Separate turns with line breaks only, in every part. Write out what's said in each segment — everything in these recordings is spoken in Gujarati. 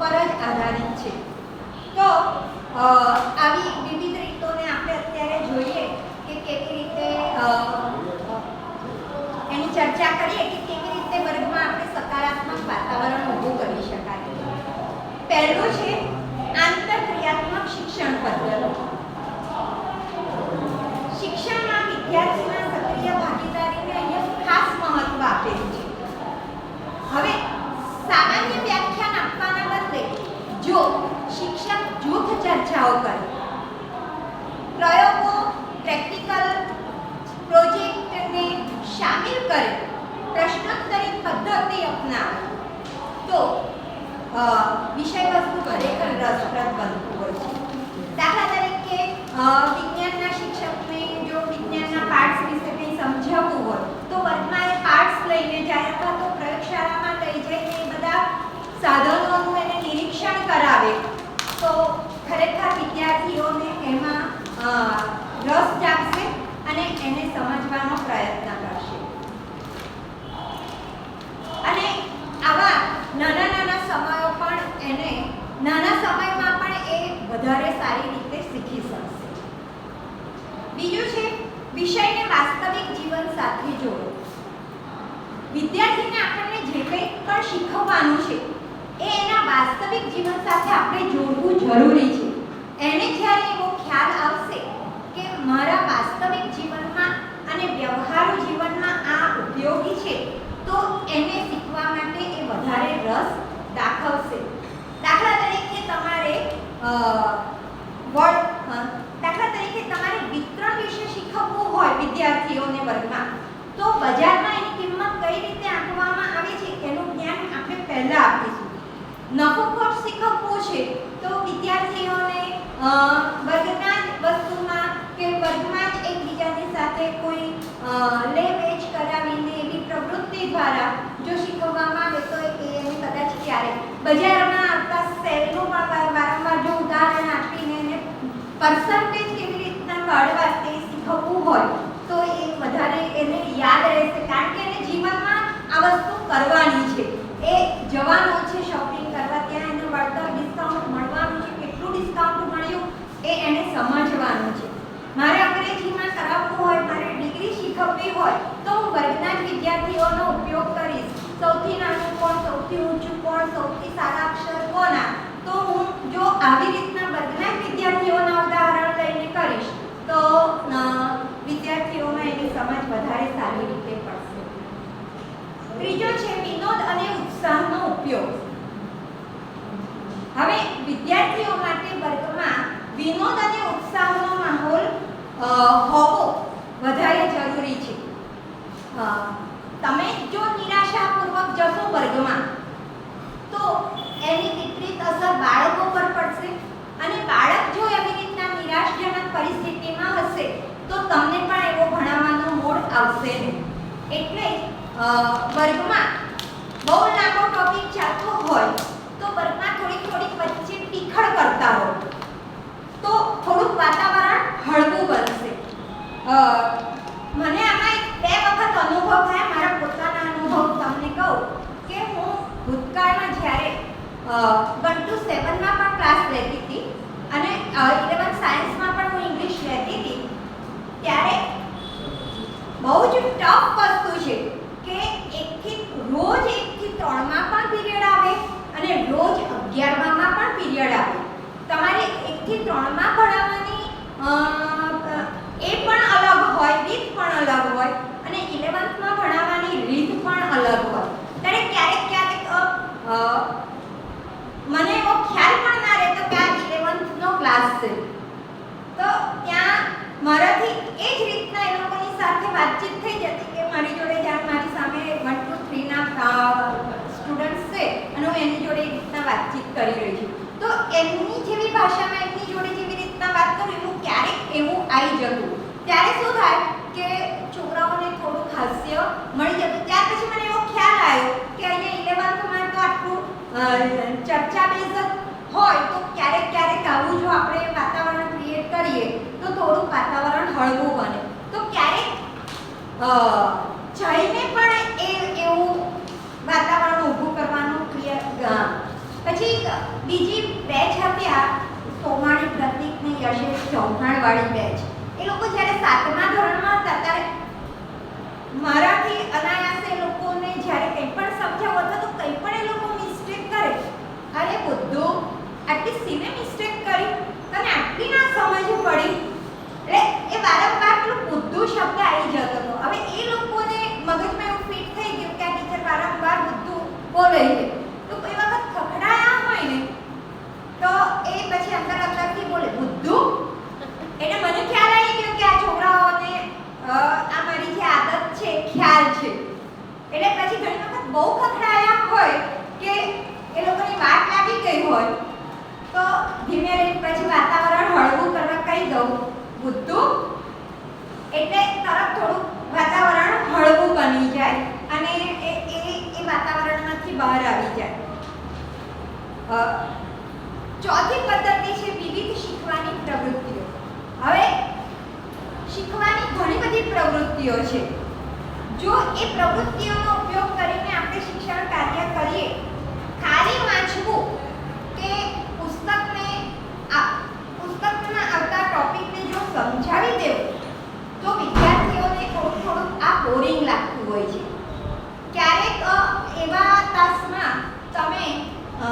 પર જ આધારિત છે. તો આવી વિવિધ રીતોને આપણે અત્યારે જોઈએ કે કેવી રીતે એની ચર્ચા કરીએ કે કેવી રીતે વર્ગમાં આપણે સકારાત્મક વાતાવરણ ઊભું કરી શકાય. પહેલું છે આંતરક્રિયાત્મક શિક્ષણ પદ્ધતિ. શિક્ષણમાં વિદ્યાર્થીના સક્રિય ભાગીદારીને અહીંયા ખાસ મહત્વ આપેલું છે હવે સામાન્ય વ્યાખ્યાન આપવાના બદલે જો શિક્ષક જૂથ ચર્ચાઓ કરે. પ્રયોગો પ્રેક્ટિકલ પ્રોજેક્ટને સામેલ કરે, પ્રશ્નોત્તરી પદ્ધતિ અપનાવે. તો વિષયવસ્તુ વિષય વસ્તુ ખરેખર રસપ્રદ બનતું હોય છે. દાખલા તરીકે વિજ્ઞાનના શિક્ષકને જો વિજ્ઞાનના પાર્ટ્સ વિશે કંઈ સમજાવવું હોય, તો વર્ગમાં એ પાર્ટ્સ લઈને જાય અથવા તો પ્રયોગશાળામાં લઈ જઈને એ બધા સાધનોનું એને નિરીક્ષણ કરાવે. તો ખરેખર વિદ્યાર્થીઓને એમાં રસ જાગશે અને એને સમજવાનો પ્રયત્ન કરશે. અને આવા નાના નાના સમયો પણ એને, નાના સમયમાં પણ એ વધારે સારી રીતે શીખી શકશે. બીજું છે, વિષયને વાસ્તવિક જીવન સાથે જોડો. વિદ્યાર્થીને આપણને જે કંઈ પણ શીખવવાનું છે એ એના વાસ્તવિક જીવન સાથે આપણે જોડવું જરૂરી છે. એને જ્યારે એવો ખ્યાલ આવશે કે મારા વાસ્તવિક જીવનમાં અને વ્યવહારુ જીવનમાં આ ઉપયોગી છે, તો એને શીખવા માટે એ વધારે રસ દાખવશે. દાખલા તરીકે તમારે દાખલા તરીકે તમારે વિતરણ વિશે શીખવવું હોય વિદ્યાર્થીઓને વર્ગમાં, તો બજારમાં એની કિંમત કઈ રીતે આંકવામાં આવે છે, એનું જ્ઞાન આપણે પહેલાં આપીશું. નફો ખોટ શીખવવું છે. તો વિદ્યાર્થીઓને વર્ગના જ વસ્તુમાં કે વર્ગમાં જ એકબીજાની સાથે કોઈ લે વેચ કરાવીને એવી પ્રવૃત્તિ દ્વારા જો શીખવવામાં આવે તો એને કદાચ ક્યારે બજારમાં આવતા સેલનું પણ વારંવાર જો ઉદાહરણ આપીને એને પર્સન્ટેજ કેવી રીતના કાઢવા તે શીખવવું હોય, તો એ વધારે એને યાદ રહેશે. કારણ કે એને જીવનમાં આ વસ્તુ કરવાની છે. એ જવાનું છે શોપિંગ કરવા ત્યાં એને વળતર ડિસ્કાઉન્ટ મળવાનું છે કેટલું ડિસ્કાઉન્ટ મળ્યું એ એને સમજવાનું છે. મારે અંગ્રેજીમાં કરાવવું હોય, મારે ડિગ્રી શીખવવી હોય, તો હું વર્ગના વિદ્યાર્થીઓનો ઉપયોગ કરીશ. સૌથી નાનું કોણ, સૌથી ઊંચું કોણ, સૌથી સારા અક્ષર કોના? તો હું જો આવી રીતના વર્ગના વિદ્યાર્થીઓના ઉદાહરણ લઈને કરીશ, તો વિદ્યાર્થીઓમાં એની સમજ વધારે સારી રીતે પડશે. ત્રીજો છે વિનોદ અને ઉત્સાહનો ઉપયોગ. હવે વિદ્યાર્થીઓ વિનોદ અને ઉત્સાહનો માહોલ હોવો વધારે જરૂરી છે. તમે જો નિરાશાપૂર્વક જશો વર્ગમાં, તો એની વિપરીત અસર બાળકો પર પડશે અને બાળક જો એવી રીતના નિરાશજનક પરિસ્થિતિમાં હશે, તો તમને પણ એવો ભણાવવાનો મોડ આવશે નહીં. એટલે વર્ગમાં બહુ લાંબો ટોપિક ચાલતો હોય તો વર્ગમાં થોડીક થોડીક વચ્ચે ટીખળ કરતા હો તો થોડુંક વાતાવરણ હળવું બનશે અ, મને આમાં એક બે વખત અનુભવ થયા મારા પોતાના અનુભવ તમને કહું કે હું ભૂતકાળમાં જ્યારે વન ટુ સેવનમાં પણ ક્લાસ લેતી હતી અને ઇલેવન સાયન્સમાં પણ હું ઇંગ્લિશ લેતી હતી. ત્યારે બહુ જ ટફ વસ્તુ છે કે એકથી, રોજ એકથી ત્રણમાં પણ પીરિયડ આવે અને રોજ અગિયારમાં પણ પીરિયડ આવે. તમારે એકથી ત્રણમાં ભણાવવાની એ પણ અલગ હોય, રીત પણ અલગ હોય અને ઇલેવન્થમાં ભણાવવાની રીત પણ અલગ હોય ત્યારે ક્યારેક ક્યારેક અ, અ, મને એવો ખ્યાલ પણ ના રહેતો કે આ ઇલેવન્થનો ક્લાસ છે તો ત્યાં મારાથી એ જ રીતના એ લોકોની સાથે વાતચીત થઈ જતી કે મારી જોડે જ્યારે મારી સામે વન ટુ થ્રીના સ્ટુડન્ટ્સ વાતચીત કરી રહી છું તો એમની જેવી ભાષામાં એમની જોડે જેવી રીતના વાત કરું એવું ક્યારેક એવું આવી જતું ત્યારે શું થાય કે છોકરાઓને થોડુંક હાસ્ય મળી જતું ત્યાર પછી મને એવો ખ્યાલ આવ્યો કે અહીંયા ઇલેવન્થમાં તો આટલું અ, ચર્ચા બેઝ હોય તો ક્યારેક ક્યારેક આવું જો આપણે વાતાવરણ ક્રિએટ કરીએ, તો થોડું વાતાવરણ હળવું બને. તો ક્યારેક જઈને પણ એ, એવું વાતાવરણ ઊભું કરવાનું ક્રિયા પછી બીજી બેચ હતી આ સોમાણી પ્રતિક ને યશેશ ચૌહાણ વાળી બેચ એ લોકો જ્યારે સાતમા ધોરણમાં હતા ત્યારે મારાથી અનાયાસે લોકોને જ્યારે કંઈ પણ સમજાવો અથવા તો કંઈ પણ એ લોકો મિસ્ટેક કરે અરે બુદ્ધુ આટલી સીને મિસ્ટેક કરી તને આટલી ના સમજ પડી એટલે એ વારંવાર પેલું બુદ્ધુ શબ્દ આવી જતો હતો હવે એ લોકોને મગજમાં એવું ફિટ થઈ ગયું કે આ ટીચર વારંવાર બુદ્ધુ બોલે છે તો કોઈ વખત ખખડાયા હોય ને તો એ પછી અંદર અંદરથી બોલે બુદ્ધુ એટલે મને ખ્યાલ આવી ગયો કે આ છોકરાઓને અ, આ મારી જે આદત છે એ ખ્યાલ છે એટલે પછી ઘણી વખત બહુ ખખડાયા હોય કે એ લોકોની વાટ લાગી ગઈ હોય, તો ધીમે પછી વાતાવરણ હળવું કરવા કહી દઉં. બુદ્ધુ, એટલે તરત થોડું વાતાવરણ હળવું બની જાય અને એ એ એ વાતાવરણમાંથી બહાર આવી જાય. ચોથી પદ્ધતિ છે વિવિધ શીખવાની પ્રવૃત્તિઓ. હવે, શીખવાની ઘણી બધી પ્રવૃત્તિઓ છે. જો એ પ્રવૃત્તિઓનો ઉપયોગ કરીને આપણે શિક્ષણ કાર્ય કરીએ, ખાલી વાંચવું કે પુસ્તકને આ પુસ્તકમાં આવતા ટોપિકને જો સમજાવી દેવું તો વિદ્યાર્થીઓને થોડું થોડું આ બોરિંગ લાગતું હોય છે ક્યારેક અ, એવા તાસમાં તમે અ,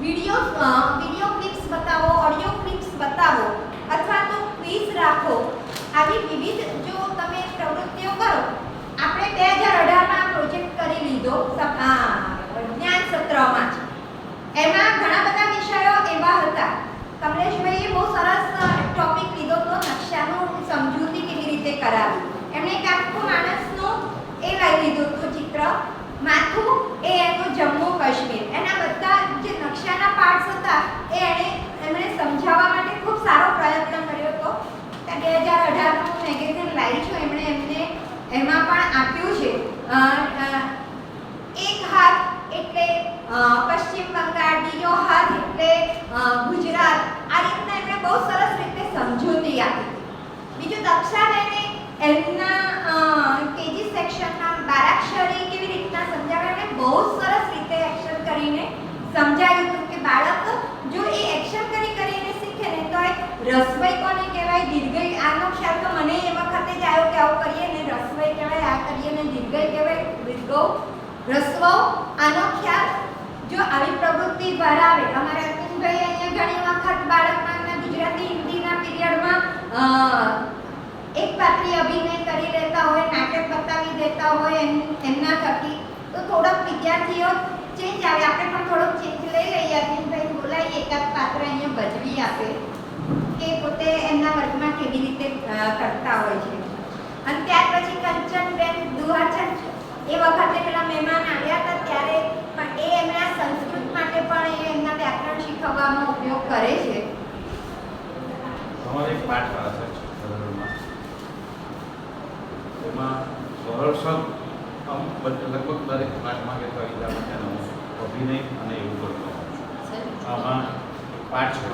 વીડિયો અ, વીડિયો ક્લિપ્સ બતાવો ઓડિયો ક્લિપ્સ બતાવો અથવા તો ક્વિઝ રાખો આવી વિવિધ જો તમે પ્રવૃત્તિઓ કરો આપણે બે હજાર અઢારમાં પ્રોજેક્ટ કરી લીધો સપ- આ, જ્ઞાન સત્રમાં જ એમાં ઘણા બધા વિષયો એવા હતા કમલેશભાઈએ બહુ સરસ ટોપિક લીધો તો નકશાનું સમજૂતી કેવી રીતે કરાવી. એમણે એક આખું માણસનું એ લઈ લીધું હતું, ચિત્ર. માથું એ એનું જમ્મુ કાશ્મીર. એના બધા જે નકશાના પાર્ટ્સ હતા, એ એણે, એમણે સમજાવવા માટે ખૂબ સારો પ્રયત્ન કર્યો હતો. બે હજાર અઢારનું મેગેઝિન લાવી છું, એમણે એમને એમાં પણ આપ્યું છે. એક હાથ એટલે પશ્ચિમ બંગાળ બીજો હાથ એટલે અ, ગુજરાત આ રીતના એમણે બહુ સરસ રીતે સમજૂતી આપી હતી બીજું દક્ષાબેને એમના કેજી સેક્શનના બારાક્ષરી કેવી રીતના સમજાવ્યા એમણે બહુ સરસ રીતે એક્શન કરીને સમજાવ્યું હતું કે બાળક જો એ એક્શન કરી કરીને શીખે ને તો એ રસવઈ કોને કહેવાય દીર્ઘઈ આનો ખ્યાલ તો મને એ વખતે જ આવ્યો કે આવું કરીએ ને રસવઈ કહેવાય આ કરીએ ને દીર્ઘઈ કહેવાય દીર્ઘવ રસવ, આનો ખ્યાલ જો આવી પ્રવૃત્તિ દ્વારા આવે, અમારા અરવિંદભાઈ અહીંયા ઘણી વખત બાળકના ગુજરાતી, હિન્દીના પીરિયડમાં એક પાત્રી અભિનય કરી લેતા હોય, નાટક બતાવી દેતા હોય એમ- એમના થકી, તો થોડાક વિદ્યાર્થીઓ ચેન્જ આવે. આપણે પણ થોડોક ચેન્જ લઈ લઈએ. અરવિંદભાઈ બોલાવીએ એકાદ પાત્ર અહીંયા ભજવી આપે, કે પોતે એમના વર્ગમાં કેવી રીતે કરતા હોય છે. અને ત્યાર પછી કંચનબેન દુહાચન એ વખતે પેલા મહેમાન આવ્યા હતા ત્યારે પણ એ એમના સંસ્કૃત માટે પણ એ એમના વ્યાકરણ શીખવવામાં ઉપયોગ કરે છે.
તમારે એક પાઠ આવે છે એમાં સરળ શબ્દ લગભગ દરેક પાઠમાં કે કવિતા તેનો અભિનય અને એવું કરતો. આમાં પાઠ છે.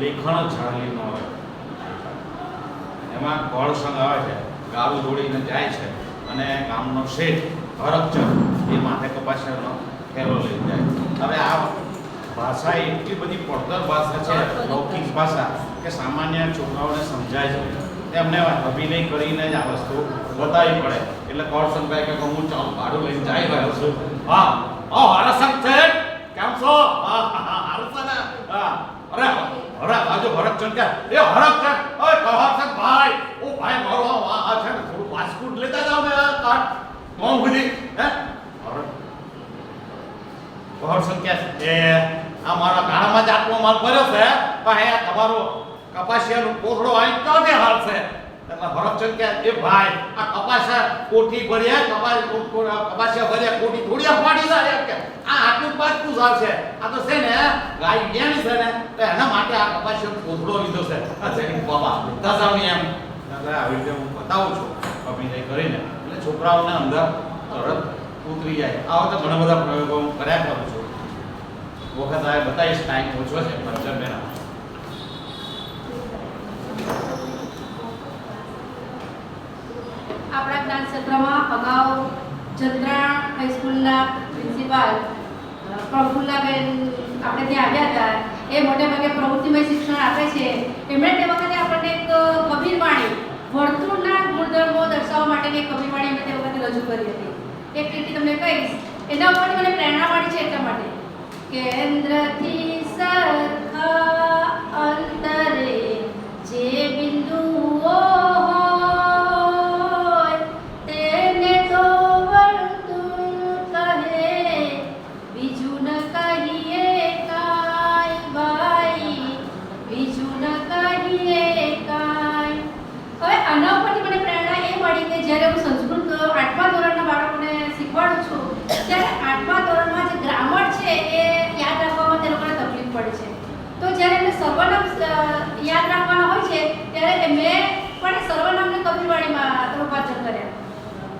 લેખણ ઝાલીનો એમાં ગોળ સંગ આવે છે, ગાળું જોડીને જાય છે અને ગામનો શેઠ હરકચંદ એ માથે કપાસનો ફેરો લઈ જાય. હવે આ ભાષા એટલી બધી પડતર ભાષા છે, લૌકિક ભાષા, કે સામાન્ય છોકરાઓને સમજાય છે. તેમને અભિનય કરીને જ આ વસ્તુ બતાવી પડે. એટલે કૌરસંગભાઈ કે હું ચાલ ભાડું લઈને જાય ગયો છું. હા ઓ હરસંગ છે. કેમ છો? હા હા હરસંગ હા, અરે અરે બાજુ ભરતચંદ કે એ હરકચંદ ઓય કહાસન ભાઈ. ઓ ભાઈ, મારો આ આ છે ને થોડું પાસપોર્ટ લેતા જાવ ને આ કાર્ડ કોણ બધી હે? ભરત ભરતચંદ કે એ, આ મારા ગાડામાં જ આટલો માલ ભર્યો છે પણ અહીંયા તમારો કપાસિયાનું કોથળો અહીં હાલ હાલશે. એટલે ભરતચંદ કે એ ભાઈ, આ કપાસા કોઠી ભર્યા, કપાસ કપાસિયા ભર્યા, કોઠી થોડી પાડી જાય કે. આ આટલું પાછું સાર છે આ તો છે ને ગાય વ્યાણી છે ને, તો એના માટે આ કપાસિયો કોથળો લીધો છે. અચ્છા બાબા. દસાવની એમ. એટલે આવી રીતે હું બતાવું છું અભિનય કરીને. એટલે છોકરાઓને અંદર તરત ઉતરી જાય. આવા તો ઘણા બધા પ્રયોગો હું કર્યા કરું છું. વખત આ બતાવીશ ટાઈમ ઓછો છે, પંચર બેના.
આપણા સત્રમાં અગાઉ ચંદ્રાણ હાઈસ્કૂલના પ્રિન્સિપાલ પ્રફુલ્લાબેન આપણે ત્યાં આવ્યા હતા. એ મોટે ભાગે પ્રવૃત્તિમય શિક્ષણ આપે છે. એમણે તે વખતે આપણને એક કબીરવાણી, વર્તુળના ગુણધર્મો દર્શાવવા માટેની એક કબીરવાણી અમે તે વખતે રજૂ કરી હતી. એક રીતે તમને કહીશ. એના ઉપરથી મને પ્રેરણા મળી છે એટલા માટે કેન્દ્રથી સરખા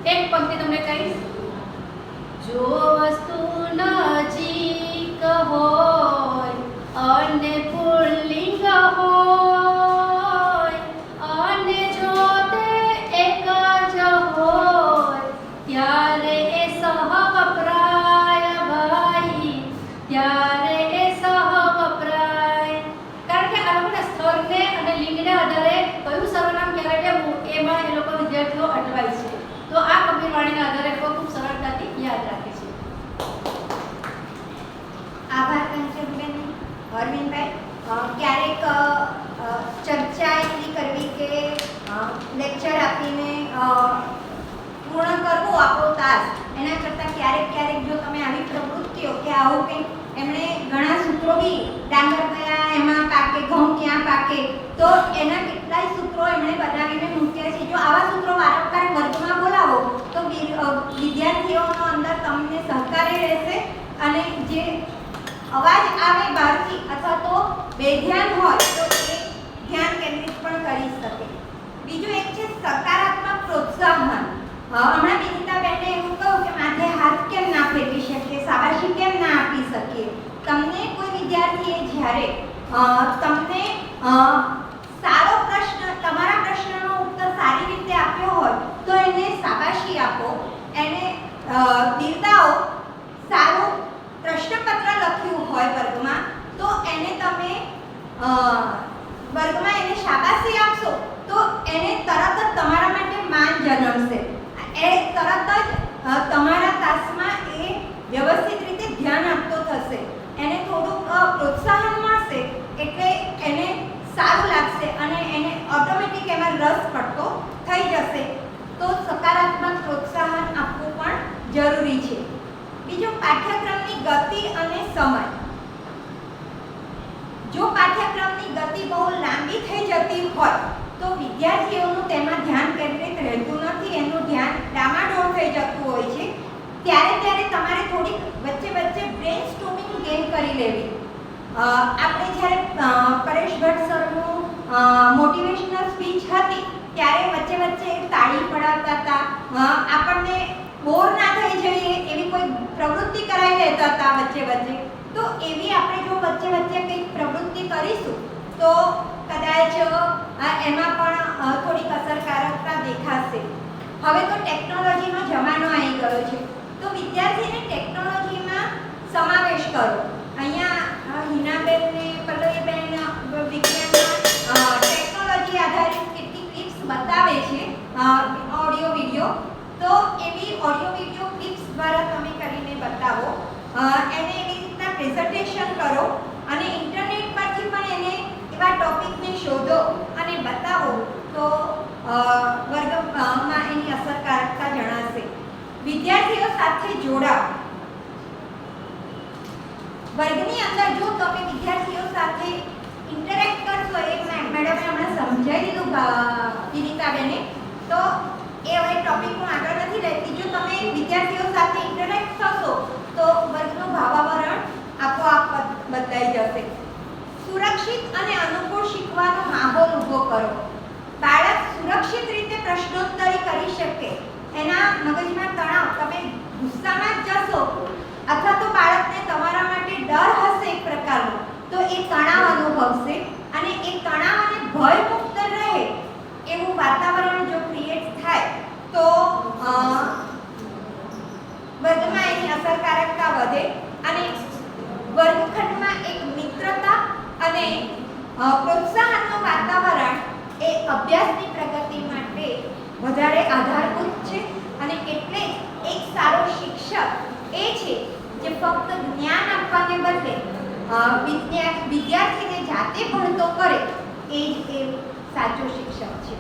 એક પંક્તિ તમને કહીશ. જો વસ્તુ
અરવિંદભાઈ ક્યારેક ચર્ચા એટલી કરવી કે લેક્ચર આપીને પૂર્ણ કરવો આપણો તાસ એના કરતાં ક્યારેક ક્યારેક જો તમે આવી પ્રવૃત્તિઓ કે આવું કંઈક એમણે ઘણા સૂત્રો બી ડાંગર કયા એમાં પાકે, ઘઉં ક્યાં પાકે, તો એના કેટલાય સૂત્રો એમણે બનાવીને મૂક્યા છે. જો આવા સૂત્રો વારંવાર વર્ગમાં બોલાવો તો વિ- અ, વિદ્યાર્થીઓનો અંદર તમને સહકારી રહેશે અને જે અવાજ આવે બહારથી અથવા તો બેધ્યાન હોય તો એ ધ્યાન કેન્દ્રિત પણ કરી શકે. બીજું એક છે સકારાત્મક પ્રોત્સાહન. હમણાં વિનિતાબેને એવું કહ્યું કે માથે હાથ કેમ ના ફેરવી શકીએ સાબાશી કેમ ના આપી શકીએ તમને કોઈ વિદ્યાર્થીએ જ્યારે તમને સારો પ્રશ્ન, તમારા પ્રશ્નનો ઉત્તર સારી રીતે આપ્યો હોય તો એને શાબાશી આપો એને અ, બિરદાવો સારું પ્રશ્નપત્ર લખ્યું હોય વર્ગમાં તો એને તમે અ, વર્ગમાં એને શાબાશી આપશો તો એને તરત જ તમારા માટે માન જન્મશે. એ તરત જ તમારા તાસમાં એ વ્યવસ્થિત રીતે ધ્યાન આપતો થશે. એને થોડુંક પ્રોત્સાહન મળશે એટલે એને સારું લાગશે અને એને ઓટોમેટિક એમાં રસ પડતો થઈ જશે. તો સકારાત્મક પ્રોત્સાહન આપવું પણ જરૂરી છે. બીજું પાઠ્યક્રમની ગતિ અને સમય. જો પાઠ્યક્રમની ગતિ બહુ લાંબી થઈ જતી હોય તો વિદ્યાર્થીઓનું તેમાં ધ્યાન કેન્દ્રિત રહેતું નથી, એનું ધ્યાન ડામાડોળ થઈ જતું હોય છે. ત્યારે ત્યારે તમારે થોડીક વચ્ચે વચ્ચે બ્રેન સ્ટોમિંગ ગેમ કરી લેવી. આપણે જ્યારે પરેશ ભટ્ટ સરનું મોટિવેશનલ સ્પીચ હતી, ત્યારે વચ્ચે વચ્ચે તાળી પડાવતા હતા. આપણને બોર ના થઈ જઈએ એવી કોઈ પ્રવૃત્તિ કરાવી લેતા હતા વચ્ચે વચ્ચે. તો એવી આપણે જો વચ્ચે વચ્ચે કંઈક પ્રવૃત્તિ કરીશું, તો કદાચ એમાં પણ થોડીક અસરકારકતા દેખાશે. હવે તો ટેકનોલોજીનો જમાનો આવી ગયો છે. તો વિદ્યાર્થીને ટેકનોલોજીમાં સમાવેશ કરો. અહીંયા હિનાબેનને, પલ્લવીબેન વિજ્ઞાનમાં ટેકનોલોજી આધારિત કેટલી ક્લિપ્સ બતાવે છે. Audio video. તો એવી ઓડિયો વીડિયો ક્લિપ્સ દ્વારા તમે કરીને બતાવો. એને એવી રીતના પ્રેઝન્ટેશન કરો. બાળકોને બતાવો તો વર્ગમાં એની અસરકારકતા જણાશે. વિદ્યાર્થીઓ સાથે જોડાઓ વર્ગની અંદર જો તમે વિદ્યાર્થીઓ સાથે ઇન્ટરેક્ટ કરશો, એ મેડમે હમણાં સમજાવી દીધું વિનીતાબેને. તો એ હવે ટોપિક હું આગળ નથી રહેતી જો તમે વિદ્યાર્થીઓ સાથે ઇન્ટરેક્ટ આપવાને બદલે વિદ્યાર્થીને જાતે ભણતો કરે એ જ એ સાચો શિક્ષક છે.